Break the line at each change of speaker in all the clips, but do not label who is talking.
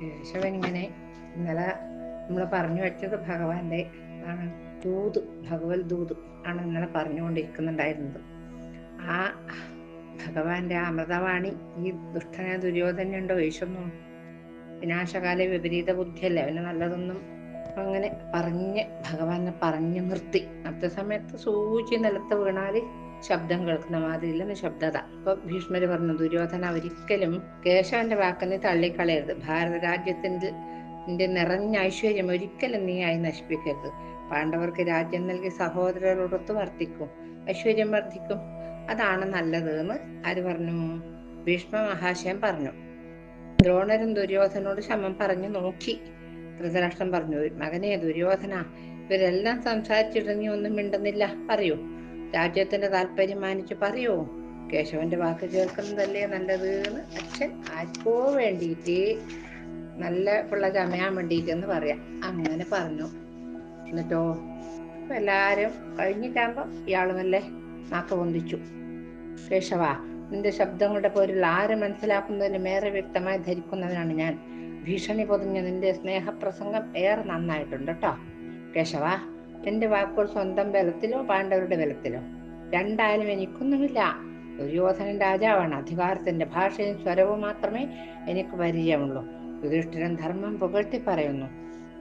കേശവൻ ഇങ്ങനെ ഇന്നലെ നമ്മൾ പറഞ്ഞു വെച്ചത് ഭഗവാന്റെ ആണ് ദൂത് ഭഗവത് ദൂത് ആണ് ഇന്നലെ പറഞ്ഞുകൊണ്ടിരിക്കുന്നുണ്ടായിരുന്നത്. ആ ഭഗവാന്റെ അമൃതവാണി ഈ ദുഷ്ടനായ ദുര്യോധനുണ്ടോ വീശുന്നു വിനാശകാല വിപരീത ബുദ്ധിയല്ലേ? അവന് നല്ലതൊന്നും അങ്ങനെ പറഞ്ഞ് ഭഗവാനെ പറഞ്ഞു നിർത്തി. അടുത്ത സമയത്ത് സൂചി നിലത്ത് വീണാൽ ശബ്ദം കേൾക്കുന്ന മാതിരിയില്ല നിശബ്ദത അപ്പൊ ഭീഷ്മർ പറഞ്ഞു ദുര്യോധന ഒരിക്കലും കേശവന്റെ വാക്കിനെ തള്ളിക്കളയരുത്. ഭാരത രാജ്യത്തിന്റെ നിറഞ്ഞ ഐശ്വര്യം ഒരിക്കലും നീ ആയി നശിപ്പിക്കരുത്. പാണ്ഡവർക്ക് രാജ്യം നൽകി സഹോദരരോടൊത്ത് വർദ്ധിക്കും ഐശ്വര്യം വർദ്ധിക്കും. അതാണ് നല്ലത് എന്ന് ആര് പറഞ്ഞു? ഭീഷ്മ മഹാശയം പറഞ്ഞു. ദ്രോണരും ദുര്യോധനോട് ശമം പറഞ്ഞു നോക്കി. ധൃതരാഷ്ട്രം പറഞ്ഞു മകനെ ദുര്യോധന ഇവരെല്ലാം സംസാരിച്ചിട്ട് നീ ഒന്നും മിണ്ടുന്നില്ല. പറയൂ. രാജ്യത്തിന്റെ താല്പര്യം മാനിച്ച് പറയൂ? കേശവന്റെ വാക്ക് കേൾക്കുന്നതല്ലേ നല്ലത് എന്ന് അച്ഛൻ ആർക്കോ വേണ്ടിയിട്ട് നല്ല പിള്ള ചമയാൻ വേണ്ടിയിട്ട് എന്ന് പറയാം. അങ്ങനെ പറഞ്ഞു. എന്നിട്ടോ? ഇപ്പൊ എല്ലാരും കഴിഞ്ഞിട്ടാകുമ്പോ ഇയാൾ നല്ല നാക്ക് പൊന്തിച്ചു. കേശവ നിന്റെ ശബ്ദങ്ങളുടെ പേരിൽ ആര് മനസ്സിലാക്കുന്നതിന് മേറെ വ്യക്തമായി ധരിക്കുന്നവനാണ് ഞാൻ. ഭീഷണി പൊതിഞ്ഞ നിന്റെ സ്നേഹപ്രസംഗം ഏറെ നന്നായിട്ടുണ്ട് കേട്ടോ. കേശവ എന്റെ വാക്കുകൾ സ്വന്തം ബലത്തിലോ പാണ്ഡവരുടെ ബലത്തിലോ? രണ്ടായാലും എനിക്കൊന്നുമില്ല. ദുര്യോധനൻ രാജാവാണ്. അധികാരത്തിന്റെ ഭാഷയും സ്വരവും മാത്രമേ എനിക്ക് പരിചയമുള്ളൂ. യുധിഷ്ഠിരൻ ധർമ്മം പുകഴ്ത്തി പറയുന്നു.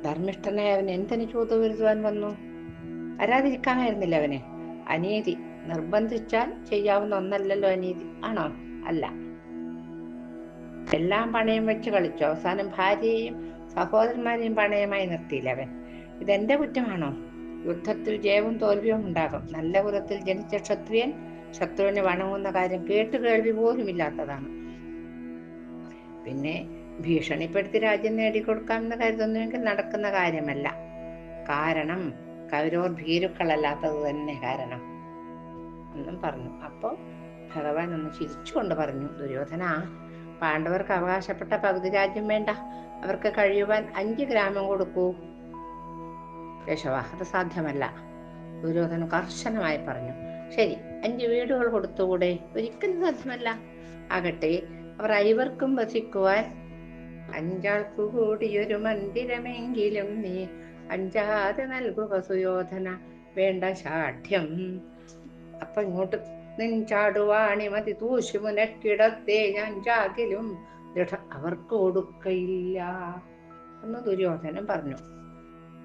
ധർമ്മിഷ്ഠനായ അവൻ എന്തിനു ചൂത് വരുത്തുവാൻ വന്നു? വരാതിരിക്കാനായിരുന്നില്ല അവന്? അനീതി. നിർബന്ധിച്ചാൽ ചെയ്യാവുന്ന ഒന്നല്ലല്ലോ അനീതി. ആണോ? അല്ല. എല്ലാം പണയം വെച്ച് കളിച്ചു. അവസാനം ഭാര്യയെയും സഹോദരന്മാരെയും പണയമായി നിർത്തിയില്ല അവൻ? ഇതെന്റെ കുറ്റമാണോ? യുദ്ധത്തിൽ ജയവും തോൽവിയും ഉണ്ടാകും. നല്ല കുലത്തിൽ ജനിച്ച ക്ഷത്രിയൻ ശത്രുവിനെ വണങ്ങുന്ന കാര്യം കേട്ട് കേൾവി പോലും ഇല്ലാത്തതാണ് പിന്നെ ഭീഷണിപ്പെടുത്തി രാജ്യം നേടിക്കൊടുക്കാമെന്ന് കരുതുന്നുവെങ്കിൽ നടക്കുന്ന കാര്യമല്ല. കാരണം കൗരവർ ഭീരുക്കളല്ലാത്തത് തന്നെ കാരണം. എന്നും പറഞ്ഞു. അപ്പോൾ ഭഗവാൻ ഒന്ന് ചിരിച്ചുകൊണ്ട് പറഞ്ഞു ദുര്യോധന പാണ്ഡവർക്ക് അവകാശപ്പെട്ട പകുതി രാജ്യം വേണ്ട. അവർക്ക് കഴിയുവാൻ അഞ്ച് ഗ്രാമം കൊടുക്കൂ. കേശവ അത് സാധ്യമല്ല. ദുര്യോധന കർശനമായി പറഞ്ഞു ശരി അഞ്ച് വീടുകൾ കൊടുത്തുകൂടെ? ഒരിക്കലും സാധ്യമല്ല. ആകട്ടെ അവർ ഐവർക്കും വസിക്കുവാൻ അഞ്ചാൾക്കു കൂടിയൊരു മന്ദിരമെങ്കിലും നീ അഞ്ചാതെ നൽകുക സുയോധന. വേണ്ട ശാഠ്യം. അപ്പൊ ഇങ്ങോട്ട് നെഞ്ചാടുവാണി മതി തൂശുമുനക്കിടത്തെ ഞാൻ ചാകിലും ദൃഢ അവർക്ക് കൊടുക്കയില്ല എന്ന് ദുര്യോധനൻ പറഞ്ഞു.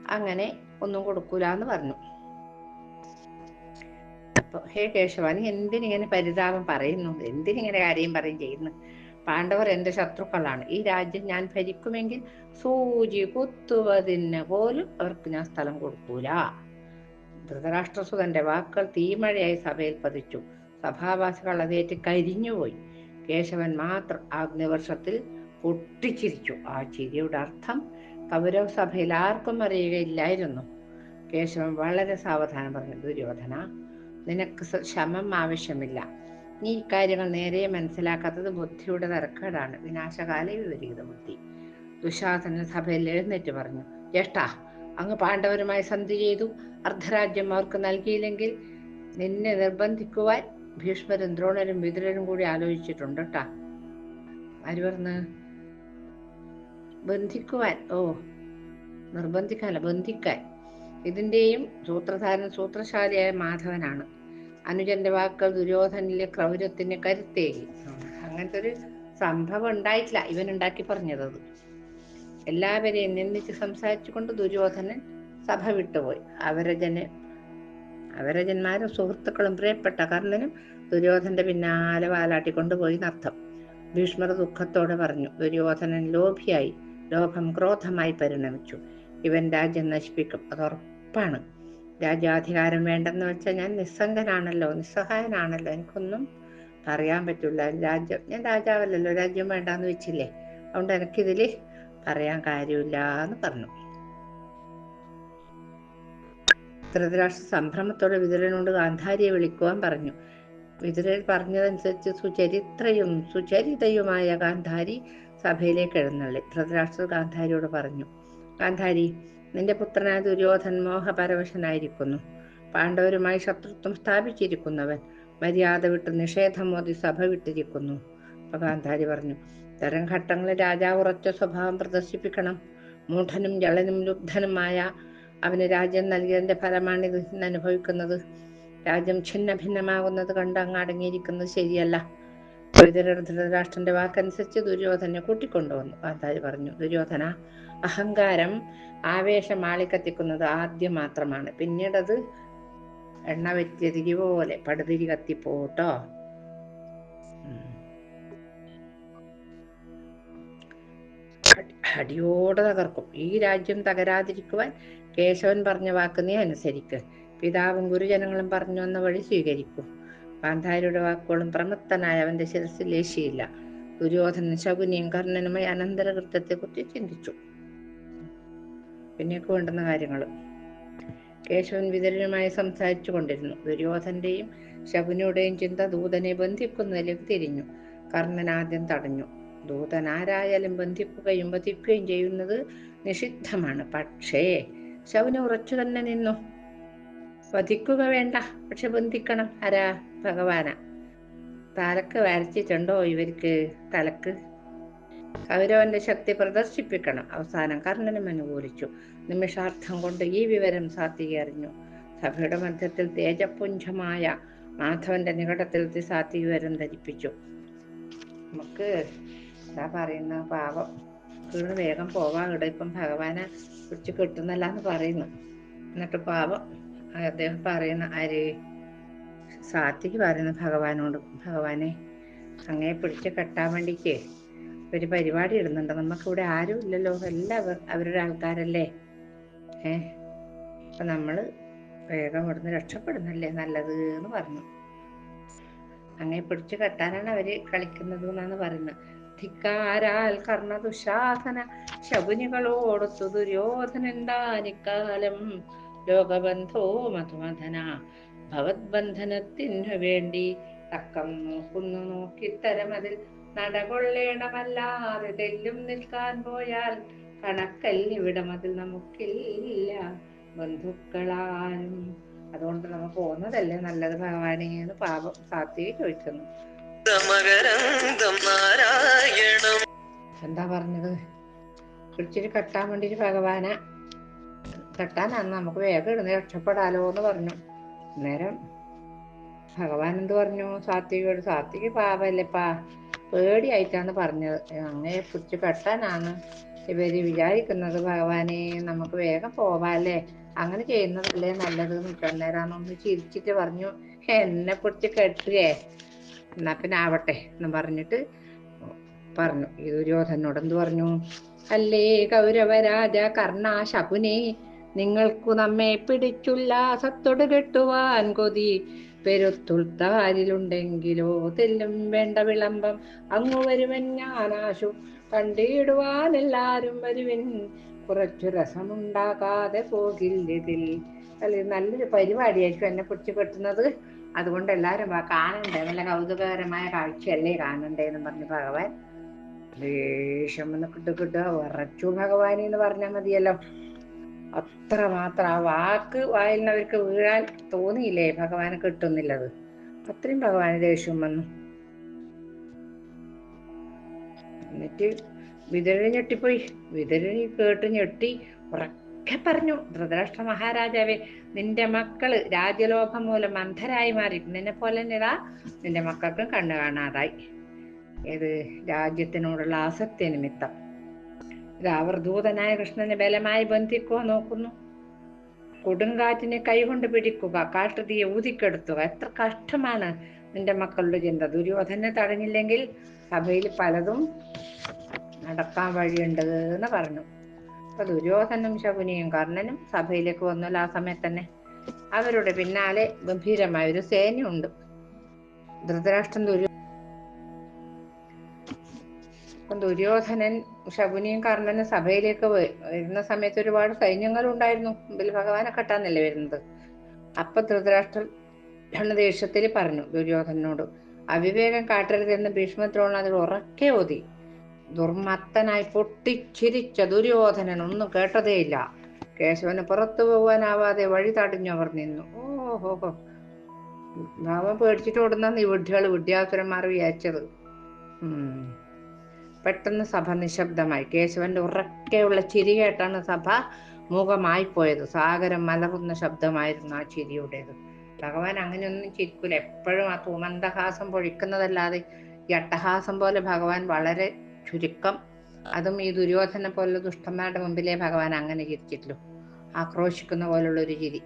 അങ്ങനെ ഒന്നും കൊടുക്കൂല എന്ന് പറഞ്ഞു. അപ്പൊ ഹേ കേശവ നീ എന്തിനിങ്ങനെ പരിതാപം പറയുന്നു? എന്തിനിങ്ങനെ കാര്യം പറയും ചെയ്യുന്നു? പാണ്ഡവർ എന്റെ ശത്രുക്കളാണ്. ഈ രാജ്യം ഞാൻ ഭരിക്കുമെങ്കിൽ സൂചി കുത്തുവതിന് പോലും അവർക്ക് ഞാൻ സ്ഥലം കൊടുക്കൂല. ധൃതരാഷ്ട്രസുതന്റെ വാക്കുകൾ തീമഴയായി സഭയിൽ പതിച്ചു. സഭാവാസികൾ അതേറ്റ് കരിഞ്ഞുപോയി. കേശവൻ മാത്രം ആഗ്നിവർഷത്തിൽ പൊട്ടിച്ചിരിച്ചു. ആ ചിരിയുടെ അർത്ഥം കൗരവ സഭയിൽ ആർക്കും അറിയുകയില്ലായിരുന്നു. കേശവൻ വളരെ സാവധാനം പറഞ്ഞു ദുര്യോധന നിനക്ക് ശമം ആവശ്യമില്ല. നീ ഇക്കാര്യങ്ങൾ നേരെ മനസ്സിലാക്കാത്തത് ബുദ്ധിയുടെ തരക്കേടാണ്. വിനാശകാല വിപരീത ബുദ്ധി. ദുശാസന സഭയിൽ എഴുന്നേറ്റ് പറഞ്ഞു ജ്യേഷ്ഠാ അങ്ങ് പാണ്ഡവരുമായി സന്ധി ചെയ്തു. അർദ്ധരാജ്യം അവർക്ക് നൽകിയില്ലെങ്കിൽ നിന്നെ നിർബന്ധിക്കുവാൻ ഭീഷ്മരും ദ്രോണരും വിതുരനും കൂടി ആലോചിച്ചിട്ടുണ്ട് കേട്ടാ ആര് പറഞ്ഞ് ബന്ധിക്കുവാൻ ഓ നിർബന്ധിക്കാനല്ല ബന്ധിക്കാൻ. ഇതിന്റെയും സൂത്രധാരൻ സൂത്രശാലിയായ മാധവനാണ്. അനുജന്റെ വാക്കുകൾ ദുര്യോധനിലെ ക്രൗര്യത്തിന് കരുത്തേകി അങ്ങനത്തെ ഒരു സംഭവം ഉണ്ടായിട്ടില്ല ഇവൻ ഉണ്ടാക്കി പറഞ്ഞത്. എല്ലാവരെയും നിന്ദിച്ച് സംസാരിച്ചുകൊണ്ട് ദുര്യോധനൻ സഭ വിട്ടുപോയി. അവരജന് അവരജന്മാരും സുഹൃത്തുക്കളും പ്രിയപ്പെട്ട കർണനും ദുര്യോധന്റെ പിന്നാലെ വാലാട്ടിക്കൊണ്ടുപോയി നർത്ഥം ഭീഷ്മർ ദുഃഖത്തോടെ പറഞ്ഞു ദുര്യോധനൻ ലോഭിയായി. ലോഭം ക്രോധമായി പരിണമിച്ചു. ഇവൻ രാജ്യം നശിപ്പിക്കും. അത് ഉറപ്പാണ്. രാജ്യാധികാരം വേണ്ടെന്ന് വെച്ചാൽ ഞാൻ നിസ്സംഗനാണല്ലോ നിസ്സഹായനാണല്ലോ. എനിക്കൊന്നും പറയാൻ പറ്റില്ല. രാജ്യം ഞാൻ രാജാവല്ലല്ലോ രാജ്യം വേണ്ടാന്ന് വെച്ചില്ലേ? അതുകൊണ്ട് എനിക്കിതിൽ പറയാൻ കാര്യമില്ല എന്ന് പറഞ്ഞു. ധൃതരാഷ്ട്ര സംഭ്രമത്തോടെ വിതുരനോട് ഗാന്ധാരിയെ വിളിക്കുവാൻ പറഞ്ഞു. വിതുരൻ പറഞ്ഞതനുസരിച്ച് സുചരിത്രയും സുചരിതയുമായ ഗാന്ധാരി സഭയിലേക്ക് എഴുന്നള്ളി. ധൃതരാഷ്ട്ര ഗാന്ധാരിയോട് പറഞ്ഞു ഗാന്ധാരി നിന്റെ പുത്രനായ ദുര്യോധൻ മോഹപരവശനായിരിക്കുന്നു. പാണ്ഡവരുമായി ശത്രുത്വം സ്ഥാപിച്ചിരിക്കുന്നവൻ മര്യാദ വിട്ട് നിഷേധം മോദി സഭ വിട്ടിരിക്കുന്നു. അപ്പൊ ഗാന്ധാരി പറഞ്ഞു തരം ഘട്ടങ്ങളിൽ രാജാവ് ഉറച്ച സ്വഭാവം പ്രദർശിപ്പിക്കണം. മൂഢനും ജളനും ലുബ്ധനുമായ അവന് രാജ്യം നൽകിയതിന്റെ ഫലമാണിത് ഇന്ന് അനുഭവിക്കുന്നത്. രാജ്യം ഛിന്ന ഭിന്നമാകുന്നത് കണ്ട് അങ്ങ് അടങ്ങിയിരിക്കുന്നത് ശരിയല്ല. ധൃതരാഷ്ട്രന്റെ വാക്കനുസരിച്ച് ദുര്യോധനെ കൂട്ടിക്കൊണ്ടുവന്നു. ആചാര്യ പറഞ്ഞു ദുര്യോധന അഹങ്കാരം ആവേശം ആളിക്കത്തിക്കുന്നത് ആദ്യം മാത്രമാണ്. പിന്നീടത് എണ്ണ വെറ്റിയതിരി പോലെ പടുതിരി കത്തിപ്പോട്ടോ. അടിയോടെ തകർക്കും. ഈ രാജ്യം തകരാതിരിക്കുവാൻ കേശവൻ പറഞ്ഞ വാക്ക് നീ അനുസരിക്ക്. പിതാവും ഗുരുജനങ്ങളും പറഞ്ഞു വന്ന വഴി സ്വീകരിക്കൂ. ഗാന്ധാരിയുടെ വാക്കുകളും പ്രമത്തനായ അവന്റെ ശിരസിൽ ലേശിയില്ല ദുര്യോധനൻ ശകുനിയും കർണനുമായി അനന്തരകൃത്യത്തെ കുറിച്ച് ചിന്തിച്ചു. പിന്നെയൊക്കെ വേണ്ടുന്ന കാര്യങ്ങൾ കേശവൻ വിതരനുമായി സംസാരിച്ചു കൊണ്ടിരുന്നു. ദുര്യോധന്റെയും ശകുനിയുടെയും ചിന്ത ദൂതനെ ബന്ധിക്കുന്നതിലേക്ക് തിരിഞ്ഞു. കർണൻ ആദ്യം തടഞ്ഞു. ദൂതൻ ആരായാലും ബന്ധിക്കുകയും വധിക്കുകയും ചെയ്യുന്നത് നിഷിദ്ധമാണ്. പക്ഷേ ശകുനി ഉറച്ചു തന്നെ നിന്നു. വധിക്കുക വേണ്ട. പക്ഷെ ബന്ധിക്കണം. ആരാ? ഭഗവാന. തലക്ക് വരച്ചിട്ടുണ്ടോ ഇവർക്ക്? തലക്ക്? കൗരവന്റെ ശക്തി പ്രദർശിപ്പിക്കണം. അവസാനം കർണനും അനുകൂലിച്ചു നിമിഷാർത്ഥം കൊണ്ട് ഈ വിവരം സാത്വിക അറിഞ്ഞു. സഭയുടെ മധ്യത്തിൽ തേജപുഞ്ചമായ മാധവന്റെ നികടത്തിൽ സാത്വിക വിവരം ധരിപ്പിച്ചു. നമുക്ക് എന്താ പറയുന്ന പാവം. വീണ് വേഗം പോവാ. ഇവിടെ ഇപ്പം ഭഗവാനെ പിടിച്ച് കിട്ടുന്നല്ലാന്ന് പറയുന്നു. എന്നിട്ട് പാവം അദ്ദേഹം പറയുന്ന ആര് സാത്വിക്ക് പറയുന്ന ഭഗവാനോട് ഭഗവാനെ അങ്ങേ പിടിച്ച് കെട്ടാൻ വേണ്ടിക്ക് ഒരു പരിപാടി ഇടുന്നുണ്ട്. നമുക്കിവിടെ ആരും ഇല്ലല്ലോ. എല്ലാവർ അവരുടെ ആൾക്കാരല്ലേ? ഏ? അപ്പൊ നമ്മൾ വേഗം ഇവിടുന്ന് രക്ഷപ്പെടുന്നല്ലേ നല്ലത് എന്ന് പറഞ്ഞു. അങ്ങനെ പിടിച്ചു കെട്ടാനാണ് അവർ കളിക്കുന്നത് എന്നാണ് പറയുന്നത്. ധിക്കാരാൽ കർണ ദുശാസന ശകുനികളോടൊത്തു ദുര്യോധനന്താനിക്കാലം ലോകബന്ധോ മധുമധന ഭവത്ബന്ധനത്തിനു വേണ്ടി തക്കം നോക്കുന്നു നോക്കിത്തരമതിൽ നടകൊള്ളേണമല്ലാതെ തെല്ലും നിൽക്കാൻ പോയാൽ കണക്കല്ലിവിടമതിൽ നമുക്കില്ല. ബന്ധുക്കളാരും. അതുകൊണ്ട് നമുക്ക് പോകുന്നതല്ലേ നല്ലത് ഭഗവാനെ എന്ന് പാപം സാത്വിക ചോദിക്കുന്നു. എന്താ പറഞ്ഞത്? കുറിച്ചിട്ട് കെട്ടാൻ വേണ്ടിട്ട് ഭഗവാനെ. കെട്ടാനാണ് നമുക്ക് വേഗം ഇടുന്ന. രക്ഷപ്പെടാലോ എന്ന് പറഞ്ഞു. അന്നേരം ഭഗവാൻ എന്ത് പറഞ്ഞു? സാത്വികയോട് സാത്വിക പാപല്ലേപ്പാ പേടിയായിട്ടാണ് പറഞ്ഞത്. അങ്ങനെ പിടിച്ച് കെട്ടാനാണ് ഇവർ വിചാരിക്കുന്നത് ഭഗവാനെ. നമുക്ക് വേഗം പോവാല്ലേ? അങ്ങനെ ചെയ്യുന്നതല്ലേ നല്ലത്. നിൽക്കുന്നേരാന്നൊന്ന് ചിരിച്ചിട്ട് പറഞ്ഞു എന്നെ പിടിച്ച് കെട്ടുകേ. എന്നാ പിന്നെ ആവട്ടെ എന്ന് പറഞ്ഞിട്ട് പറഞ്ഞു. ദുര്യോധനോട് എന്ത് പറഞ്ഞു? അല്ലേ കൗരവരാജ കർണ ശകുനെ. നിങ്ങൾക്കു നമ്മെ പിടിച്ചുല്ലാസത്തോട് സത്തൊട് കെട്ടുവാൻ കൊതി. പെരുത്തുൾത്താരിലുണ്ടെങ്കിലോ തെല്ലും വേണ്ട വിളംബം. അങ്ങു വരുവൻ ഞാനാശു കണ്ടിടുവാൻ എല്ലാരും വരുവിൻ. കുറച്ചു രസമുണ്ടാകാതെ പോകില്ലതിൽ. അല്ല നല്ലൊരു പരിപാടിയായിരിക്കും എന്നെ പിടിച്ചു കെട്ടുന്നത്. അതുകൊണ്ട് എല്ലാരും കാണണ്ടേ? നല്ല കൗതുകകരമായ കാഴ്ചയല്ലേ കാണണ്ടേ എന്ന് പറഞ്ഞു ഭഗവാൻ. ലേശം ഒന്ന് കിട്ടു കിട്ടുക ഉറച്ചു ഭഗവാനി എന്ന് പറഞ്ഞാൽ മതിയല്ലോ. അത്ര മാത്രം ആ വാക്ക് വായിലുള്ളവർക്ക് വീഴാൻ തോന്നിയില്ലേ? ഭഗവാനെ കിട്ടുന്നില്ലത്. അത്രയും ഭഗവാന് ദേഷ്യം വന്നു. എന്നിട്ട് വിതരണി ഞെട്ടിപ്പോയി. വിതരണി കേട്ട് ഞെട്ടി ഉറക്കെ പറഞ്ഞു ധൃതരാഷ്ട്ര മഹാരാജാവേ നിന്റെ മക്കൾ രാജ്യലോഭം മൂലം അന്ധരായി മാറി നിന്നെ പോലെ തന്നെതാ നിന്റെ മക്കൾക്കും കണ്ണു കാണാതായി. ഏത് രാജ്യത്തിനോടുള്ള ആസക്തി നിമിത്തം. രാവർദൂതനായ കൃഷ്ണനെ ബലമായി ബന്ധിക്കുക നോക്കുന്നു. കൊടുങ്കാറ്റിനെ കൈകൊണ്ട് പിടിക്കുക കാട്ടുതീയെ ഊതിക്കെടുത്തുക. എത്ര കഷ്ടമാണ് നിന്റെ മക്കളുടെ ചിന്ത. ദുര്യോധനെ തടഞ്ഞില്ലെങ്കിൽ സഭയിൽ പലതും നടക്കാൻ വഴിയുണ്ട് എന്ന് പറഞ്ഞു. അപ്പൊ ദുര്യോധനും ശകുനിയും കർണനും സഭയിലേക്ക് വന്നല്ലോ ആ സമയത്ത് തന്നെ. അവരുടെ പിന്നാലെ ഗംഭീരമായ ഒരു സേനയുണ്ട്. ധൃതരാഷ്ട്രം ദുര്യോ അപ്പം ദുര്യോധനൻ ശകുനിയും കർണനും സഭയിലേക്ക് വരുന്ന സമയത്ത് ഒരുപാട് സൈന്യങ്ങൾ ഉണ്ടായിരുന്നു മുമ്പിൽ ഭഗവാനെ കെട്ടാന്നല്ലേ വരുന്നത്. അപ്പൊ ധൃതരാഷ്ട്രൻ ദേഷ്യത്തിൽ പറഞ്ഞു ദുര്യോധനോട് അവിവേകം കാട്ടരുതെന്ന് ഭീഷ്മദ്രോണൻ അതിൽ ഉറക്കെ ഓതി. ദുർമത്തനായി പൊട്ടിച്ചിരിച്ച ദുര്യോധനൻ ഒന്നും കേട്ടതേയില്ല. കേശവന് പുറത്തു പോകാനാവാതെ വഴി തടഞ്ഞവർ നിന്നു. ഓഹോ ഭാവം പേടിച്ചിട്ട് ഓടുന്ന വിഡ്ഢികൾ വിദ്യാസുരന്മാർ വിചാരിച്ചത്. ഉം. പെട്ടെന്ന് സഭ നിശബ്ദമായി. കേശവന്റെ ഉറക്കെയുള്ള ചിരി കേട്ടാണ് സഭ മൂകമായി പോയത്. സാഗരം മലകുന്ന ശബ്ദമായിരുന്നു ആ ചിരിയുടേത്. ഭഗവാൻ അങ്ങനെയൊന്നും ചിരിക്കൂല. എപ്പോഴും ആ തുമന്തഹാസം പൊഴിക്കുന്നതല്ലാതെ ഈ അട്ടഹാസം പോലെ ഭഗവാൻ വളരെ ചുരുക്കം. അതും ഈ ദുര്യോധനെ പോലുള്ള ദുഷ്ടന്മാരുടെ മുമ്പിലേ ഭഗവാൻ അങ്ങനെ ചിരിച്ചിട്ടുള്ളൂ. ആക്രോശിക്കുന്ന പോലുള്ള ഒരു ചിരി.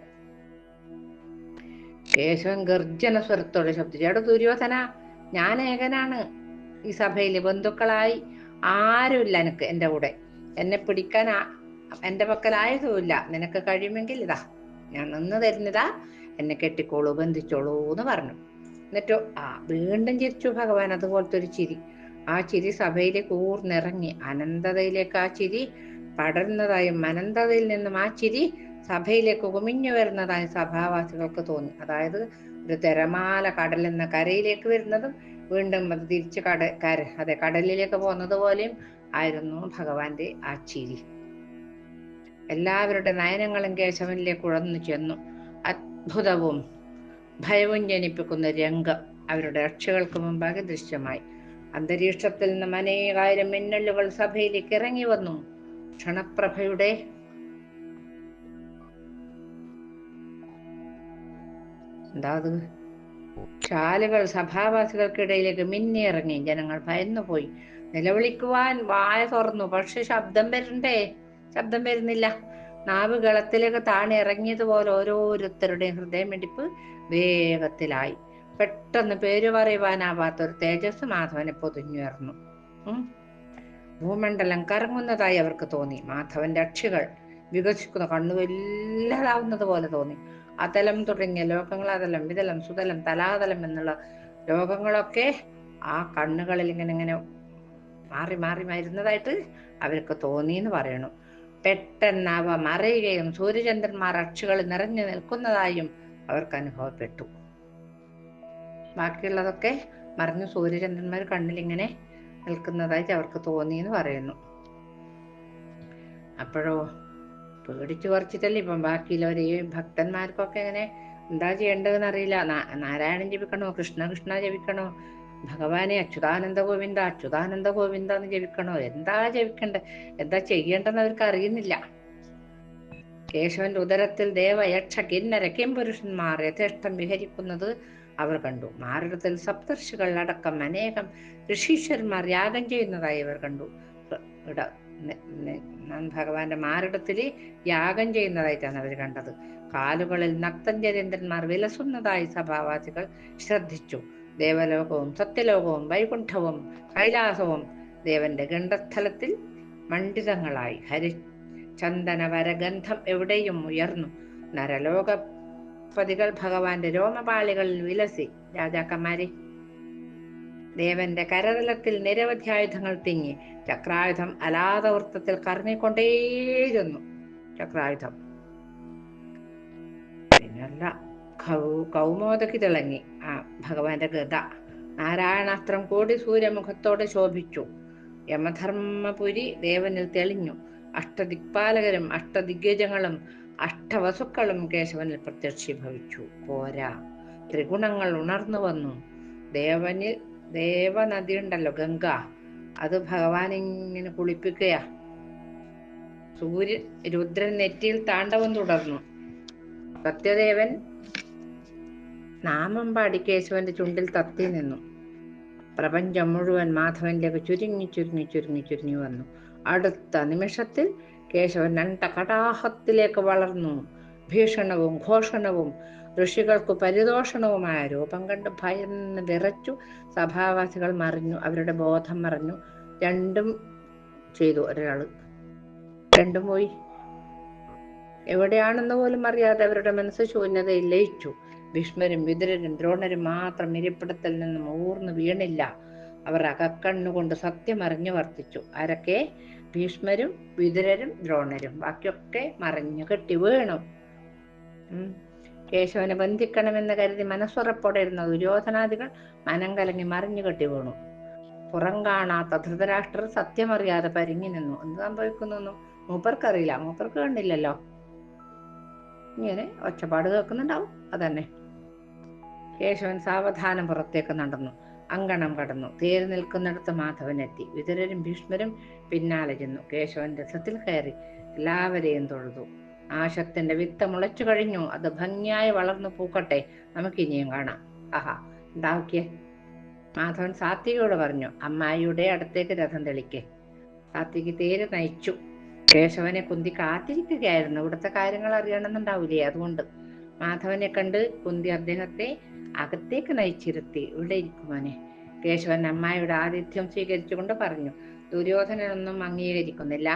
കേശവൻ ഗർജന സ്വരത്തോടെ ശബ്ദിച്ചു. എടാ ദുര്യോധന ഞാൻ ഏകനാണ് ഈ സഭയിൽ ബന്ധുക്കളായി ആരുമില്ല എനിക്ക് എന്റെ കൂടെ. എന്നെ പിടിക്കാൻ എന്റെ പക്കലായതുമില്ല. നിനക്ക് കഴിയുമെങ്കിൽ ഇതാ ഞാൻ നിന്ന് തരുന്നതാ. എന്നെ കെട്ടിക്കോളൂ ബന്ധിച്ചോളൂ എന്ന് പറഞ്ഞു. എന്നിട്ടോ ആ വീണ്ടും ചിരിച്ചു ഭഗവാൻ അതുപോലത്തെ ഒരു ചിരി. ആ ചിരി സഭയിലേക്ക് ഊർന്നിറങ്ങി അനന്തതയിലേക്ക് ആ ചിരി പടരുന്നതായും അനന്തതയിൽ നിന്നും ആ ചിരി സഭയിലേക്ക് കുമിഞ്ഞു വരുന്നതായും സഭാവാസികൾക്ക് തോന്നി. അതായത് ഒരു തിരമാല കടലിൽ നിന്ന് കരയിലേക്ക് വരുന്നതും വീണ്ടും അത് തിരിച്ച് കട കര അതെ കടലിലേക്ക് പോകുന്നത് പോലെയും ആയിരുന്നു ഭഗവാന്റെ ആ ചിരി. എല്ലാവരുടെ നയനങ്ങളും കേശവനിലേക്ക് ഉഴന്നു ചെന്നു. അത്ഭുതവും ഭയവും ജനിപ്പിക്കുന്ന രംഗം അവരുടെ രക്ഷകൾക്ക് മുമ്പാകെ ദൃശ്യമായി. അന്തരീക്ഷത്തിൽ നിന്നും അനേകായിരം മിന്നലുകൾ സഭയിലേക്ക് ഇറങ്ങി വന്നു. ക്ഷണപ്രഭയുടെ എന്താ അത്? ശാലുകൾ സഭാവാസികൾക്കിടയിലേക്ക് മിന്നിയിറങ്ങി. ജനങ്ങൾ ഭയന്നുപോയി. നിലവിളിക്കുവാൻ വായ തുറന്നു. പക്ഷെ ശബ്ദം വരണ്ടേ ശബ്ദം വരുന്നില്ല. നാവ് ഗളത്തിലേക്ക് താണി ഇറങ്ങിയതുപോലെ ഓരോരുത്തരുടെയും ഹൃദയമിടിപ്പ് വേഗത്തിലായി. പെട്ടെന്ന് പേര് പറയുവാനാവാത്ത ഒരു തേജസ് മാധവനെ പൊതിഞ്ഞുയർന്നു. ഭൂമണ്ഡലം കറങ്ങുന്നതായി അവർക്ക് തോന്നി. മാധവന്റെ അക്ഷികൾ വികസിക്കുന്ന കണ്ണു വല്ലാതാവുന്നത് പോലെ തോന്നി. അതലം തുടങ്ങിയ ലോകങ്ങൾ അതലം വിതലം സുതലം തലാതലം എന്നുള്ള ലോകങ്ങളൊക്കെ ആ കണ്ണുകളിൽ ഇങ്ങനെ ഇങ്ങനെ മാറി മാറി വരുന്നതായിട്ട് അവർക്ക് തോന്നി എന്ന് പറയണു. പെട്ടെന്ന് അവ മറയുകയും സൂര്യചന്ദ്രന്മാർ അക്ഷികൾ നിറഞ്ഞു നിൽക്കുന്നതായും അവർക്ക് അനുഭവപ്പെട്ടു. ബാക്കിയുള്ളതൊക്കെ മറിഞ്ഞു സൂര്യചന്ദ്രന്മാർ കണ്ണിലിങ്ങനെ നിൽക്കുന്നതായിട്ട് അവർക്ക് തോന്നി എന്ന് പറയുന്നു. അപ്പോഴോ പേടിച്ചു കുറച്ചിട്ടല്ലേ ഇപ്പം ബാക്കിയുള്ളവർ ഈ ഭക്തന്മാർക്കൊക്കെ എങ്ങനെ എന്താ ചെയ്യേണ്ടതെന്ന് അറിയില്ല നാരായണൻ ജപിക്കണോ? കൃഷ്ണ കൃഷ്ണ ജപിക്കണോ? ഭഗവാനെ അച്യുതാനന്ദ ഗോവിന്ദ അച്യുതാനന്ദ ഗോവിന്ദ എന്ന് ജപിക്കണോ? എന്താ ജപിക്കണ്ടേ? എന്താ ചെയ്യേണ്ടെന്ന് അവർക്ക് അറിയുന്നില്ല. കേശവന്റെ ഉദരത്തിൽ ദേവ യക്ഷ കിന്നര കിംപുരുഷന്മാർ യഥേഷ്ടം വിഹരിക്കുന്നത് അവർ കണ്ടു. മാറിടത്തിൽ സപ്തർഷികൾ അടക്കം അനേകം ഋഷീശ്വരന്മാർ യാഗം ചെയ്യുന്നതായി അവർ കണ്ടു. ഭഗവാന്റെ മാരടത്തിൽ യാഗം ചെയ്യുന്നതായിട്ടാണ് അവർ കണ്ടത്. കാലുകളിൽ നക്തഞ്ചരേന്ദ്രന്മാർ വിലസുന്നതായി സഭാവാസികൾ ശ്രദ്ധിച്ചു. ദേവലോകവും സത്യലോകവും വൈകുണ്ഠവും കൈലാസവും ദേവന്റെ ഗണ്ഡസ്ഥലത്തിൽ മണ്ഡിതങ്ങളായി. ഹരി ചന്ദന വരഗന്ധം എവിടെയും ഉയർന്നു. നരലോകപതികൾ ഭഗവാന്റെ രോമപാളികളിൽ വിലസി. രാജാക്കന്മാരെ ദേവന്റെ കരതലത്തിൽ നിരവധി ആയുധങ്ങൾ തിങ്ങി. ചക്രായുധം അലാതവൃത്തത്തിൽ കറങ്ങിക്കൊണ്ടേയിരുന്നു. ചക്രായുധം. പിന്നല്ല കൗമോദക്ക് കൗമോദകി തിളങ്ങി. ആ ഭഗവാന്റെ ഗത നാരായണാസ്ത്രം കൂടി സൂര്യമുഖത്തോടെ ശോഭിച്ചു. യമധർമ്മപുരി ദേവനിൽ തെളിഞ്ഞു. അഷ്ടദിക്പാലകരും അഷ്ടദിഗ്ഗജങ്ങളും അഷ്ടവസുക്കളും കേശവനിൽ പ്രത്യക്ഷീഭവിച്ചു. പോരാ. ത്രിഗുണങ്ങൾ ഉണർന്നു വന്നു. ദേവനിൽ ദേവനദി ഉണ്ടല്ലോ ഗംഗ. അത് ഭഗവാൻ ഇങ്ങനെ കുളിപ്പിക്കുകയാ. സൂര്യ രുദ്രൻ നെറ്റിയിൽ താണ്ഡവം തുടർന്നു. സത്യദേവൻ നാമം പാടി കേശവന്റെ ചുണ്ടിൽ തത്തി നിന്നു. പ്രപഞ്ചം മുഴുവൻ മാധവനിലേക്ക് ചുരുങ്ങി ചുരുങ്ങി ചുരുങ്ങി ചുരുങ്ങി വന്നു. അടുത്ത നിമിഷത്തിൽ കേശവൻ രണ്ട കടാഹത്തിലേക്ക് വളർന്നു. ഭീഷണവും ഘോഷണവും ഋഷികൾക്ക് പരിതോഷണവുമായ രൂപം കണ്ട് ഭയന്ന് വിറച്ചു സഭാവാസികൾ മറിഞ്ഞു അവരുടെ ബോധം മറിഞ്ഞു. രണ്ടും ചെയ്തു ഒരാൾ. രണ്ടും പോയി. എവിടെയാണെന്ന് പോലും അറിയാതെ അവരുടെ മനസ്സ് ശൂന്യതയിൽ ലയിച്ചു. ഭീഷ്മരും വിതുരരും ദ്രോണരും മാത്രം ഇരിപ്പിടത്തിൽ നിന്നും ഊർന്നു വീണില്ല. അവർ അകക്കണ്ണുകൊണ്ട് സത്യം അറിഞ്ഞു വർത്തിച്ചു. ആരൊക്കെ? ഭീഷ്മരും വിതുരരും ദ്രോണരും. ബാക്കിയൊക്കെ മറിഞ്ഞു കെട്ടി വീണു. കേശവനെ ബന്ധിക്കണമെന്ന് കരുതി മനസ്സുറപ്പോടെ ഇരുന്ന ദുര്യോധനാദികൾ മനം കലങ്ങി മറിഞ്ഞു കെട്ടി വീണു പുറം കാണാത്ത ധൃതരാഷ്ട്രർ സത്യമറിയാതെ പരിങ്ങി നിന്നു. എന്ത് സംഭവിക്കുന്നു മൂപ്പർക്കറിയില്ല. മൂപ്പർക്ക് കണ്ടില്ലല്ലോ. ഇങ്ങനെ ഒച്ചപ്പാട് കേൾക്കുന്നുണ്ടാവും. അതന്നെ. കേശവൻ സാവധാനം പുറത്തേക്ക് നടന്നു. അങ്കണം കടന്നു. തേര് നിൽക്കുന്നിടത്ത് മാധവനെത്തി വിതുരരും ഭീഷ്മരും പിന്നാലെ ചെന്നു. കേശവൻ രഥത്തിൽ കയറി എല്ലാവരെയും തൊഴുതു. ആശത്തിന്റെ വിത്ത് മുളച്ചു കഴിഞ്ഞു. അത് ഭംഗിയായി വളർന്നു പൂക്കട്ടെ. നമുക്ക് ഇനിയും കാണാം. ആഹാ ഉണ്ടാക്കിയേ മാധവൻ സാത്വികയോട് പറഞ്ഞു അമ്മായിയുടെ അടുത്തേക്ക് രഥം തെളിക്കേ. സാത്വിക്ക് തേര് നയിച്ചു. കേശവനെ കുന്തി കാത്തിരിക്കുകയായിരുന്നു. ഇവിടുത്തെ കാര്യങ്ങൾ അറിയണമെന്നുണ്ടാവില്ലേ അതുകൊണ്ട്. മാധവനെ കണ്ട് കുന്തി അദ്ദേഹത്തെ അകത്തേക്ക് നയിച്ചിരുത്തി. ഇവിടെ ഇരിക്കുമോനെ കേശവൻ അമ്മായിയുടെ ആതിഥ്യം സ്വീകരിച്ചുകൊണ്ട് പറഞ്ഞു ദുര്യോധനനൊന്നും അംഗീകരിക്കുന്നില്ല.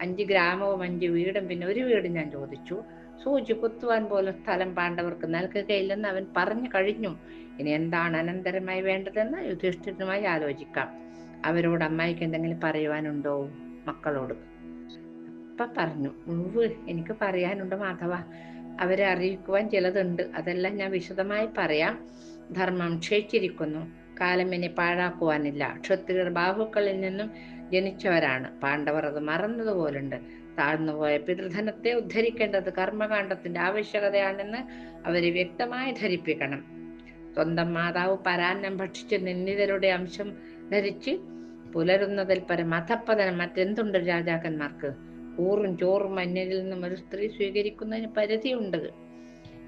അഞ്ച് ഗ്രാമവും അഞ്ച് വീടും. പിന്നെ ഒരു വീട് ഞാൻ ചോദിച്ചു. സൂചി കുത്തുവാൻ പോലും സ്ഥലം പാണ്ഡവർക്ക് നൽകുകയില്ലെന്ന് അവൻ പറഞ്ഞു കഴിഞ്ഞു. ഇനി എന്താണ് അനന്തരമായി വേണ്ടതെന്ന് യുധിഷ്ഠിരനുമായി ആലോചിക്കാം. അവരോട് അമ്മായിക്ക് എന്തെങ്കിലും പറയുവാനുണ്ടോ? മക്കളോട്. അപ്പ പറഞ്ഞു ഉവ് എനിക്ക് പറയാനുണ്ട് മാധവ. അവരെ അറിയിക്കുവാൻ ചിലതുണ്ട്. അതെല്ലാം ഞാൻ വിശദമായി പറയാം. ധർമ്മം ക്ഷയിച്ചിരിക്കുന്നു. കാലം ഇനി പാഴാക്കുവാനില്ല. ക്ഷത്രിയർ ബാഹുക്കളിൽ നിന്നും ജനിച്ചവരാണ്. പാണ്ഡവർ അത് മറന്നതുപോലുണ്ട്. താഴ്ന്നുപോയ പിതൃധനത്തെ ഉദ്ധരിക്കേണ്ടത് കർമ്മകാണ്ഡത്തിന്റെ ആവശ്യകതയാണെന്ന് അവരെ വ്യക്തമായി ധരിപ്പിക്കണം. സ്വന്തം മാതാവ് പരാന്നം ഭക്ഷിച്ച് നിന്ദിതരുടെ അംശം ധരിച്ച് പുലരുന്നതിൽ പരം അധപ്പതനം മറ്റെന്തുണ്ട് രാജാക്കന്മാർക്ക്? ഊറും ചോറും അന്യരിൽ നിന്നും ഒരു സ്ത്രീ സ്വീകരിക്കുന്നതിന് പരിധിയുണ്ട്.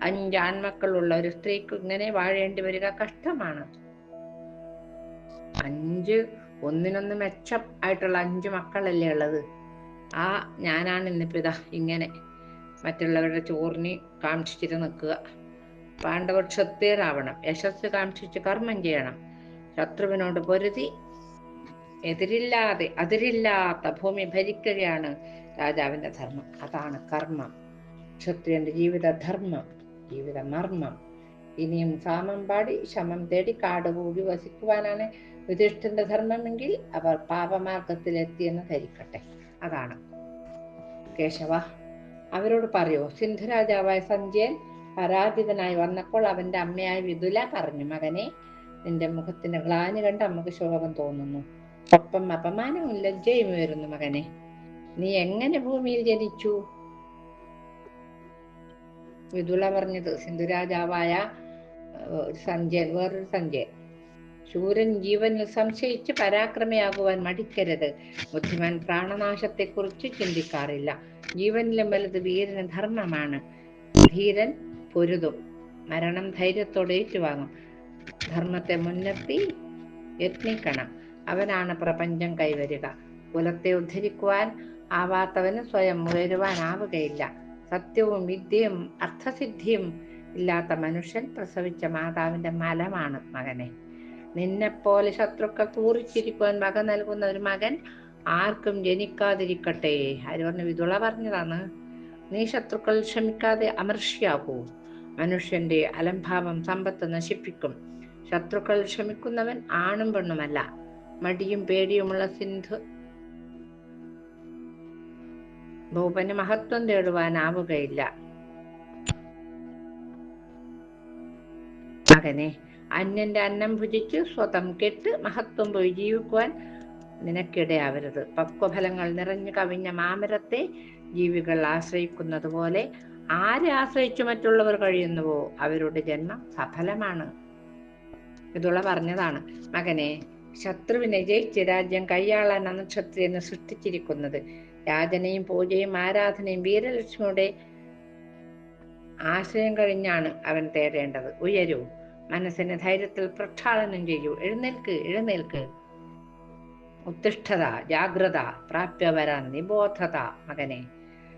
അഞ്ച് ഒരു സ്ത്രീക്ക് ഇങ്ങനെ വാഴേണ്ടി വരിക കഷ്ടമാണ്. അഞ്ച് ഒന്നിനൊന്ന് മെച്ചം ആയിട്ടുള്ള അഞ്ച് മക്കളല്ലേ ഉള്ളത്. ആ ഞാനാണ് ഇന്നിപ്പോ ഇതാ ഇങ്ങനെ മറ്റുള്ളവരുടെ ചോറിന് കാക്ഷിച്ചിട്ട് നിൽക്കുക. പാണ്ഡവർ ക്ഷത്രിയരാവണം യശസ് കാക്ഷിച്ച് കർമ്മം ചെയ്യണം. ശത്രുവിനോട് പൊരുതി. എതിരില്ലാതെ അതിരില്ലാത്ത ഭൂമി ഭരിക്കുകയാണ് രാജാവിന്റെ ധർമ്മം. അതാണ് കർമ്മം. ക്ഷത്രിയന്റെ ജീവിത ധർമ്മം ജീവിത മർമ്മം ഇനിയും സാമം പാടി ശമം തേടി കാട് കൂടി വസിക്കുവാനാണ് യുധിഷ്ഠിന്റെ ധർമ്മമെങ്കിൽ അവർ പാപമാർഗത്തിലെത്തിയെന്ന് ധരിക്കട്ടെ. അതാണ്. കേശവ അവരോട് പറയൂ സിന്ധുരാജാവായ സഞ്ജയൻ പരാജിതനായി വന്നപ്പോൾ അവന്റെ അമ്മയായ വിതുല പറഞ്ഞു മകനെ നിന്റെ മുഖത്തിന്റെ ഗ്ലാനി കണ്ട് അമ്മയ്ക്ക് ശോകം തോന്നുന്നു. ഒപ്പം അപമാനവും ലജ്ജയും വരുന്നു മകനെ. നീ എങ്ങനെ ഭൂമിയിൽ ജനിച്ചു? വിതുള പറഞ്ഞത് സിന്ധുരാജാവായ സഞ്ജയൻ വേറൊരു സഞ്ജയൻ ശൂരൻ ജീവനിൽ സംശയിച്ച് പരാക്രമയാകുവാൻ മടിക്കരുത്. ബുദ്ധിമാൻ പ്രാണനാശത്തെക്കുറിച്ച് ചിന്തിക്കാറില്ല. ജീവനിലും വലുത് വീരന് ധർമ്മമാണ്. ധീരൻ പൊരുതും. മരണം ധൈര്യത്തോടെ ഏറ്റുവാങ്ങും. ധർമ്മത്തെ മുൻനിർത്തി യത്നിക്കണം. അവനാണ് പ്രപഞ്ചം കൈവരിക. കുലത്തെ ഉദ്ധരിക്കുവാൻ ആവാത്തവന് സ്വയം ഉയരുവാനാവുകയില്ല സത്യവും വിദ്യയും അർത്ഥസിദ്ധിയും ഇല്ലാത്ത മനുഷ്യൻ പ്രസവിച്ച മാതാവിന്റെ മലമാണ് മകനെ. നിന്നെപ്പോലെ ശത്രുക്കൾ കൂറിച്ചിരിക്കുവാൻ വക നൽകുന്ന ഒരു മകൻ ആർക്കും ജനിക്കാതിരിക്കട്ടെ. ആര് പറഞ്ഞു? വിതുള പറഞ്ഞതാണ്. നീ ശത്രുക്കൾ ക്ഷമിക്കാതെ അമർഷ്യാകൂ മനുഷ്യന്റെ അലംഭാവം സമ്പത്ത് നശിപ്പിക്കും. ശത്രുക്കൾ ക്ഷമിക്കുന്നവൻ ആണും പെണ്ണുമല്ല. മടിയും പേടിയുമുള്ള സിന്ധു ഭൂപന് മഹത്വം തേടുവാനാവുകയില്ല. മകനെ അന്യന്റെ അന്നം ഭുജിച്ച് സ്വതം കെട്ട് മഹത്വം പോയി ജീവിക്കുവാൻ നിനക്കിടയാവരുത്. പക്വഫലങ്ങൾ നിറഞ്ഞു കവിഞ്ഞ മാമരത്തെ ജീവികൾ ആശ്രയിക്കുന്നത് പോലെ ആരെ ആശ്രയിച്ചു മറ്റുള്ളവർ കഴിയുന്നുവോ അവരുടെ ജന്മം സഫലമാണ്. ഇതുള്ള പറഞ്ഞതാണ്. മകനെ ശത്രുവിനെ ജയിച്ച് രാജ്യം കൈയാളാൻ നക്ഷത്രിയെന്ന് സൃഷ്ടിച്ചിരിക്കുന്നത്. യാചനയും പൂജയും ആരാധനയും വീരലക്ഷ്മിയുടെ ആശ്രയം കഴിഞ്ഞാണ് അവൻ തേടേണ്ടത്. ഉയരൂ. മനസ്സിനെ ധൈര്യത്തിൽ പ്രക്ഷാളനം ചെയ്യൂ. എഴുന്നേൽക്ക് എഴുന്നേൽക്ക്. ഉത്തിഷ്ഠത ജാഗ്രത പ്രാപ്യവര നിബോധത മകനെ.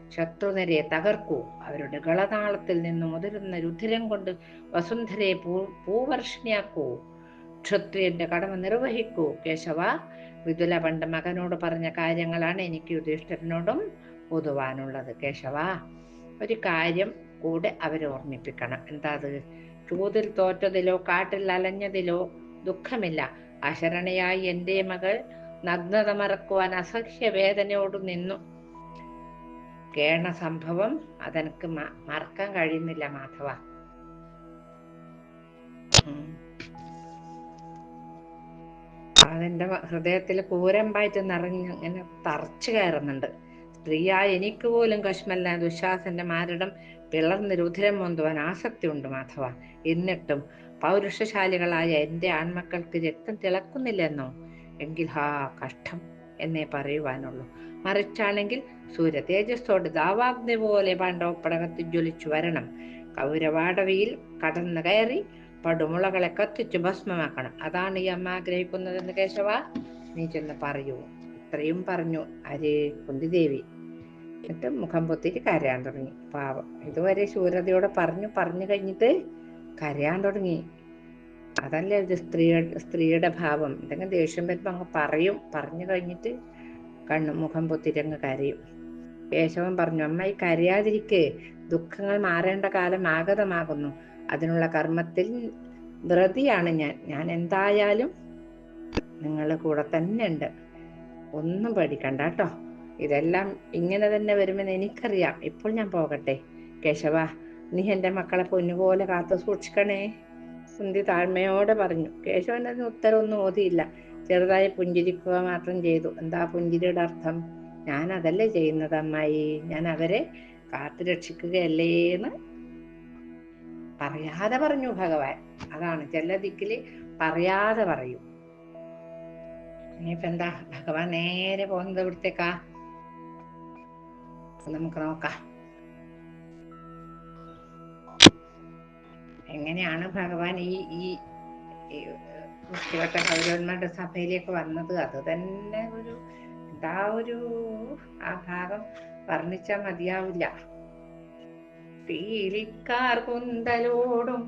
ശത്രുനരെ തകർക്കൂ. അവരുടെ ഗളതാളത്തിൽ നിന്ന് മുതിരുന്ന രുധിരം കൊണ്ട് വസുന്ധരയെ പൂ പൂവർഷിണിയാക്കൂ. ക്ഷത്രിയന്റെ കടമ നിർവഹിക്കൂ. കേശവ വിതുല പണ്ട് മകനോട് പറഞ്ഞ കാര്യങ്ങളാണ് എനിക്ക് യുധിഷ്ഠിരനോടും പൊതുവാനുള്ളത്. കേശവ ഒരു കാര്യം കൂടെ അവരെ ഓർമ്മിപ്പിക്കണം. എന്താ അത്? ചൂതിൽ തോറ്റതിലോ കാട്ടിൽ അലഞ്ഞതിലോ ദുഃഖമില്ല. അശരണയായി എന്റെ മകൾ നഗ്നത മറക്കുവാൻ അസഹ്യ വേദനയോട് നിന്നു. കേണ സംഭവം അതെനിക്ക് മറക്കാൻ കഴിയുന്നില്ല മാധവ. അതെന്റെ ഹൃദയത്തിൽ കൂരമ്പായിട്ട് നിറഞ്ഞ് ഇങ്ങനെ തറച്ചു കയറുന്നുണ്ട്. സ്ത്രീയായ എനിക്ക് പോലും കശ്മല്ല ദുശാസന്റെ മാരടം പിളർന്ന് രുധിരം പൊന്തുവാൻ ആസക്തിയുണ്ട് മാധവ. എന്നിട്ടും പൗരുഷശാലികളായ എന്റെ ആൺമക്കൾക്ക് രക്തം തിളക്കുന്നില്ലെന്നോ? എങ്കിൽ ഹാ കഷ്ടം എന്നേ പറയുവാനുള്ളൂ. മറിച്ചാണെങ്കിൽ സൂര്യ തേജസ്സോട് ദാവാഗ്നി പോലെ പാണ്ഡവപ്പടകത്തിൽ ജ്വലിച്ചു വരണം. കൗരവാടവിയിൽ കടന്നു കയറി പടുമുളകളെ കത്തിച്ചു ഭസ്മമാക്കണം. അതാണ് ഈ അമ്മ ആഗ്രഹിക്കുന്നതെന്ന് കേശവ നീ ചെന്ന് പറയൂ. ഇത്രയും പറഞ്ഞു അരേ കുന്തിദേവി. എന്നിട്ട് മുഖം പൊത്തിട്ട് കരയാൻ തുടങ്ങി. പാവം. ഇതുവരെ ശൂരതയോടെ പറഞ്ഞു പറഞ്ഞു കഴിഞ്ഞിട്ട് കരയാൻ തുടങ്ങി. അതല്ലേ ഒരു സ്ത്രീ സ്ത്രീയുടെ ഭാവം? എന്തെങ്കിലും ദേഷ്യം വരുമ്പോൾ അങ്ങ് പറയും. പറഞ്ഞു കഴിഞ്ഞിട്ട് കണ്ണു മുഖം പൊത്തിട്ട് അങ്ങ് കരയും. കേശവൻ പറഞ്ഞു അമ്മ ഈ കരയാതിരിക്കെ. ദുഃഖങ്ങൾ മാറേണ്ട കാലം ആഗതമാകുന്നു. അതിനുള്ള കർമ്മത്തിൽ വ്രതിയാണ് ഞാൻ. ഞാൻ എന്തായാലും നിങ്ങളുടെ കൂടെ തന്നെ ഉണ്ട്. ഒന്നും പേടിക്കണ്ട കേട്ടോ. ഇതെല്ലാം ഇങ്ങനെ തന്നെ വരുമെന്ന് എനിക്കറിയാം. ഇപ്പോൾ ഞാൻ പോകട്ടെ. കേശവ നീ എന്റെ മക്കളെ പൊന്നുപോലെ കാത്തു സൂക്ഷിക്കണേ. കുന്തി താഴ്മയോടെ പറഞ്ഞു. കേശവൻ അതിന് ഉത്തരവൊന്നും ഓതിയില്ല. ചെറുതായി പുഞ്ചിരിക്കുക മാത്രം ചെയ്തു. എന്താ പുഞ്ചിരിയുടെ അർത്ഥം? ഞാൻ അതല്ലേ ചെയ്യുന്നത് അമ്മായി? ഞാൻ അവരെ കാത്തു രക്ഷിക്കുകയല്ലേന്ന് പറയാതെ പറഞ്ഞു ഭഗവാൻ. അതാണ് ചില ദിക്കിൽ പറയാതെ പറയും. ഇനിയിപ്പോ എന്താ ഭഗവാൻ നേരെ പോകുന്നത് ഇവിടത്തേക്കാ നമുക്ക് നോക്കാം. എങ്ങനെയാണ് ഭഗവാൻ ഈ ഈ കുട്ടികളുടെ കൗരവന്മാരുടെ സഭയിലേക്ക് വന്നത്? അത് തന്നെ ഒരു എന്താ ഒരു ആ ഭാഗം വർണിച്ചാൽ മതിയാവില്ല. പീലിക്കാർ കുന്തലോടും.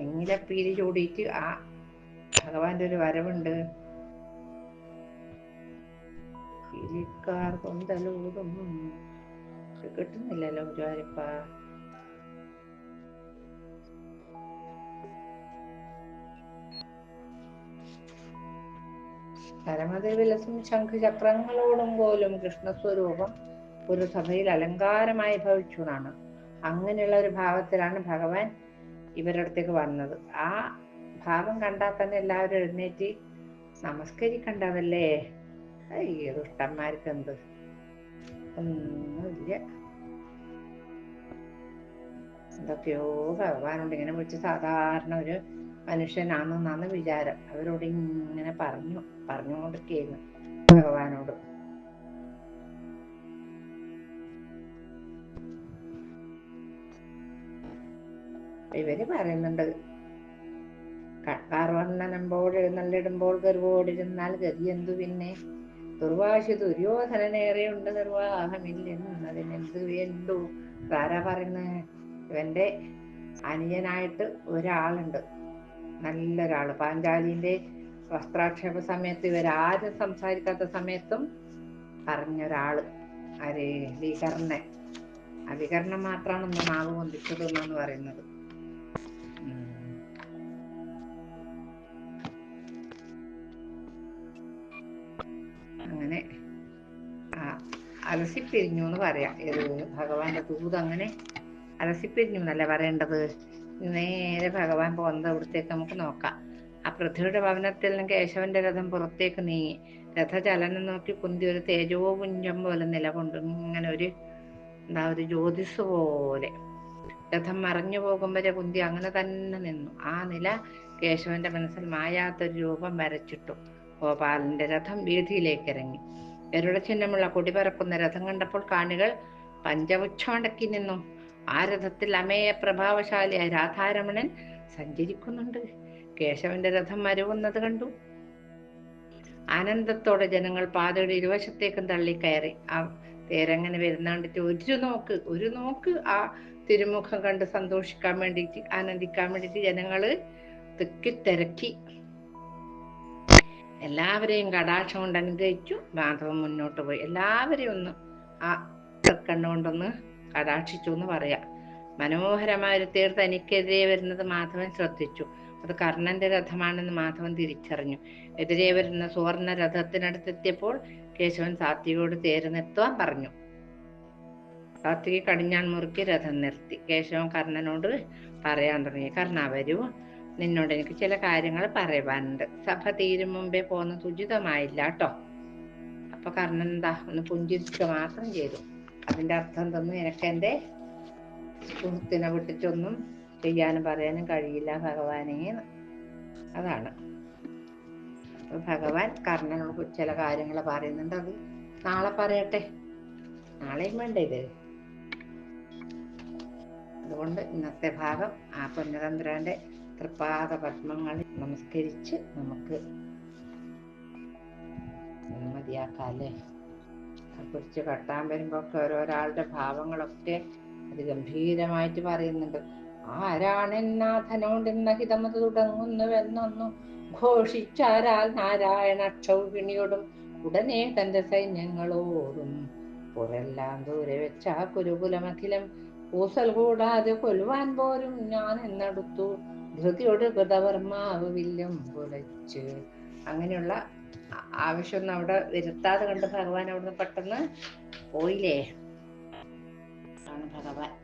നീലപ്പീലി ചൂടിയിട്ട് ആ ഭഗവാന്റെ ഒരു വരവുണ്ട്. പീലിക്കാർ കൊന്തലൂതും കിട്ടുന്നില്ലല്ലോ ഗുരുവായൂരപ്പ. പരമദേവിലസും ശംഖചക്രങ്ങളോടും പോലും കൃഷ്ണസ്വരൂപം ഒരു സഭയിൽ അലങ്കാരമായി ഭവിച്ചു എന്നാണ്. അങ്ങനെയുള്ള ഒരു ഭാവത്തിലാണ് ഭഗവാൻ ഇവരുടെ അടുത്തേക്ക് വന്നത്. ആ ഭാവം കണ്ടാൽ തന്നെ എല്ലാവരും എഴുന്നേറ്റ് നമസ്കരിക്കണ്ടതല്ലേ അയ്യോ ദുഷ്ടന്മാർക്ക് എന്ത് ഒന്നുമില്ല. എന്തൊക്കെയോ ഭഗവാനോട് ഇങ്ങനെ വിളിച്ച് സാധാരണ ഒരു മനുഷ്യനാണെന്നാണ് വിചാരം. അവരോട് ഇങ്ങനെ പറഞ്ഞു പറഞ്ഞുകൊണ്ടിരിക്കുന്നു ഭഗവാനോട്. ഇവർ പറയുന്നുണ്ട് കാർവർണനമ്പോൾ എഴുന്നള്ളിടുമ്പോൾ ഗർവോടിരുന്നാൽ ഗതി എന്തു പിന്നെ? ദുർവാശി ദുര്യോധനനേറെ ഉണ്ട് നിർവാഹമില്ലെന്നതിനെന്ത് വേണ്ടു ആരാ പറയുന്നത് ഇവന്റെ അനിയനായിട്ട് ഒരാളുണ്ട്. നല്ലൊരാൾ. പാഞ്ചാലിന്റെ വസ്ത്രാക്ഷേപ സമയത്ത് ഇവരാരും സംസാരിക്കാത്ത സമയത്തും പറഞ്ഞൊരാൾ. ആര്? വികർണൻ. ആ വികർണൻ മാത്രമാണ് ഒന്ന് നാവ് പൊന്തിച്ചത് പറയുന്നത്. അങ്ങനെ അലസിപ്പിരിഞ്ഞു എന്ന് പറയാം. ഏത് ഭഗവാന്റെ ദൂത് അങ്ങനെ അലസിപ്പിരിഞ്ഞു എന്നല്ല പറയേണ്ടത്? നേരെ ഭഗവാൻ പോകുന്നത് അവിടത്തേക്ക് നമുക്ക് നോക്കാം. ആ പൃഥ്വിയുടെ ഭവനത്തിൽ നിന്ന് കേശവന്റെ രഥം പുറത്തേക്ക് നീങ്ങി. രഥചലനം നോക്കി കുന്തി ഒരു തേജോപുഞ്ചം പോലെ നിലകൊണ്ട് ഇങ്ങനെ ഒരു എന്താ ഒരു ജ്യോതിസ് പോലെ രഥം മറഞ്ഞു പോകുമ്പോഴേ കുന്തി അങ്ങനെ തന്നെ നിന്നു. ആ നില കേശവന്റെ മനസ്സിൽ മായാത്തൊരു രൂപം വരച്ചിട്ടു. ഗോപാലന്റെ രഥം വീതിയിലേക്ക് ഇറങ്ങി. ഗരുഡചിഹ്നമുള്ള കൊടി പറക്കുന്ന രഥം കണ്ടപ്പോൾ കാണികൾ പഞ്ചപുച്ഛമടക്കി നിന്നു. ആ രഥത്തിൽ അമേയ പ്രഭാവശാലിയായ രാധാരമണൻ സഞ്ചരിക്കുന്നുണ്ട്. കേശവന്റെ രഥം മരവുന്നത് കണ്ടു. ആനന്ദത്തോടെ ജനങ്ങൾ പാതയുടെ ഇരുവശത്തേക്കും കയറി ആ തേരങ്ങനെ വരുന്ന കണ്ടിട്ട് ഒരു നോക്ക് ഒരു നോക്ക് ആ തിരുമുഖം കണ്ട് സന്തോഷിക്കാൻ വേണ്ടിയിട്ട് ആനന്ദിക്കാൻ വേണ്ടിയിട്ട് ജനങ്ങൾ തിക്കി തിരക്കി എല്ലാവരെയും കടാക്ഷം കൊണ്ട് അനുഗ്രഹിച്ചു. ബാന്ധവം മുന്നോട്ട് പോയി. എല്ലാവരെയും ഒന്ന് ആ കണ്ണുകൊണ്ടൊന്ന് കടാക്ഷിച്ചു എന്ന് പറയാം. മനോഹരമായ ഒരു തീർത്ഥം എനിക്കെതിരെ വരുന്നത് മാധവൻ ശ്രദ്ധിച്ചു. അത് കർണന്റെ രഥമാണെന്ന് മാധവൻ തിരിച്ചറിഞ്ഞു. എതിരെ വരുന്ന സുവർണ രഥത്തിനടുത്തെത്തിയപ്പോൾ കേശവൻ സാത്വികയോട് തേര് നിർത്തുവാൻ പറഞ്ഞു. സാത്വിക കടിഞ്ഞാൻ മുറുക്കി രഥം നിർത്തി. കേശവൻ കർണനോട് പറയാൻ തുടങ്ങി. കർണ വരൂ. നിന്നോട് എനിക്ക് ചില കാര്യങ്ങൾ പറയുവാനുണ്ട്. സഭ തീരും മുമ്പേ പോകുന്നത് ഉചിതമായില്ല കേട്ടോ അപ്പൊ കർണൻ എന്താ ഒന്ന് പുഞ്ചിരിക്കുക മാത്രം ചെയ്തു. അതിന്റെ അർത്ഥം തന്നെ എനിക്ക് എന്റെ സുഹൃത്തിനെ വിട്ടിട്ടൊന്നും ചെയ്യാനും പറയാനും കഴിയില്ല ഭഗവാനെ അതാണ്. ഭഗവാൻ കർണനോട് ചില കാര്യങ്ങൾ പറയുന്നുണ്ട്. അത് നാളെ പറയട്ടെ. നാളെയും വേണ്ട ഇത്? അതുകൊണ്ട് ഇന്നത്തെ ഭാഗം ആ പൊന്നതന്ത്രാന്റെ തൃപ്പാദ പത്മങ്ങളിൽ നമസ്കരിച്ച് നമുക്ക് മതിയാക്കാല്ലേ? കുറിച്ച് കെട്ടാൻ വരുമ്പോ ഒക്കെ ഓരോരാളുടെ ഭാവങ്ങളൊക്കെ അത് ഗംഭീരമായിട്ട് പറയുന്നുണ്ട്. ആരാണെന്നാഥനോടെന്ന ഹിതമത് തുടങ്ങുന്നുവെന്നൊന്നു ഘോഷിച്ചാരാൽ നാരായണ ക്ഷൗഹിണിയോടും ഉടനെ തന്റെ സൈന്യങ്ങളോടും പുറെല്ലാം ദൂരെ വെച്ച കുരുകുലമഖിലം കൂസൽ കൂടാതെ കൊല്ലുവാൻ പോരും ഞാൻ എന്നടുത്തു. ധൃതിയോട് കൃതവർമാവ് വില്ലും പുലച്ച്. അങ്ങനെയുള്ള ആവശ്യമൊന്നും അവിടെ വരുത്താതെ കണ്ട് ഭഗവാൻ അവിടുന്ന് പെട്ടെന്ന് പോയില്ലേ? ഭഗവാൻ.